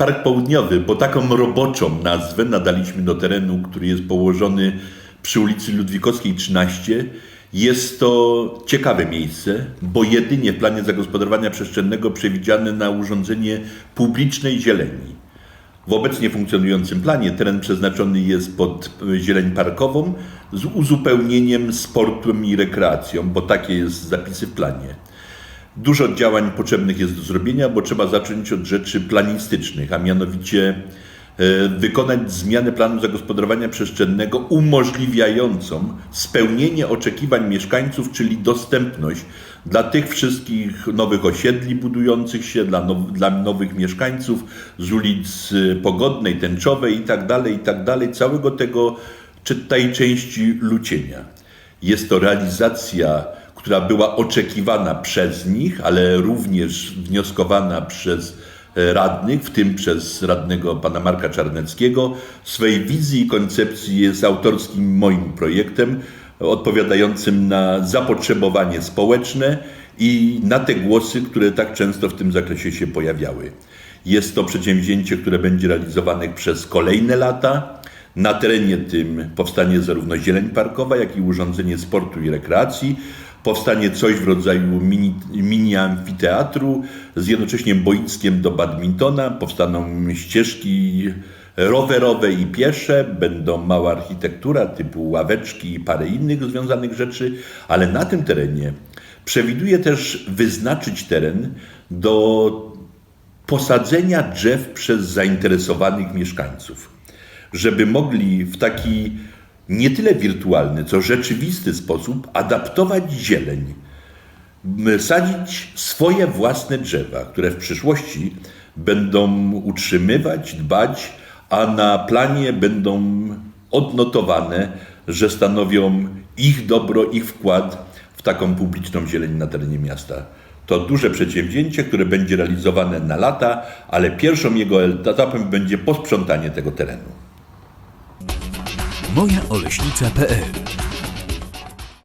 Park Południowy, bo taką roboczą nazwę nadaliśmy do terenu, który jest położony przy ulicy Ludwikowskiej 13. Jest to ciekawe miejsce, bo jedynie w planie zagospodarowania przestrzennego przewidziane na urządzenie publicznej zieleni. W obecnie funkcjonującym planie teren przeznaczony jest pod y, zieleń parkową z uzupełnieniem sportem i rekreacją, bo takie jest zapisy w planie. Dużo działań potrzebnych jest do zrobienia, bo trzeba zacząć od rzeczy planistycznych, a mianowicie e, wykonać zmianę planu zagospodarowania przestrzennego umożliwiającą spełnienie oczekiwań mieszkańców, czyli dostępność dla tych wszystkich nowych osiedli budujących się, dla, now, dla nowych mieszkańców z ulic e, Pogodnej, Tęczowej i tak dalej, i tak całego tego, tej części Lucienia. Jest to realizacja, która była oczekiwana przez nich, ale również wnioskowana przez e, radnych, w tym przez radnego pana Marka Czarneckiego. Swej wizji i koncepcji jest autorskim moim projektem, odpowiadającym na zapotrzebowanie społeczne i na te głosy, które tak często w tym zakresie się pojawiały. Jest to przedsięwzięcie, które będzie realizowane przez kolejne lata. Na terenie tym powstanie zarówno zieleń parkowa, jak i urządzenie sportu i rekreacji. Powstanie coś w rodzaju mini, mini amfiteatru z jednocześnie boiskiem do badmintona. Powstaną ścieżki rowerowe i piesze, będą mała architektura typu ławeczki i parę innych związanych rzeczy, ale na tym terenie przewiduje też wyznaczyć teren do posadzenia drzew przez zainteresowanych mieszkańców, żeby mogli w taki nie tyle wirtualny, co rzeczywisty sposób adaptować zieleń, sadzić swoje własne drzewa, które w przyszłości będą utrzymywać, dbać, a na planie będą odnotowane, że stanowią ich dobro, ich wkład w taką publiczną zieleń na terenie miasta. To duże przedsięwzięcie, które będzie realizowane na lata, ale pierwszą jego etapem będzie posprzątanie tego terenu. mojaoleśnica.pl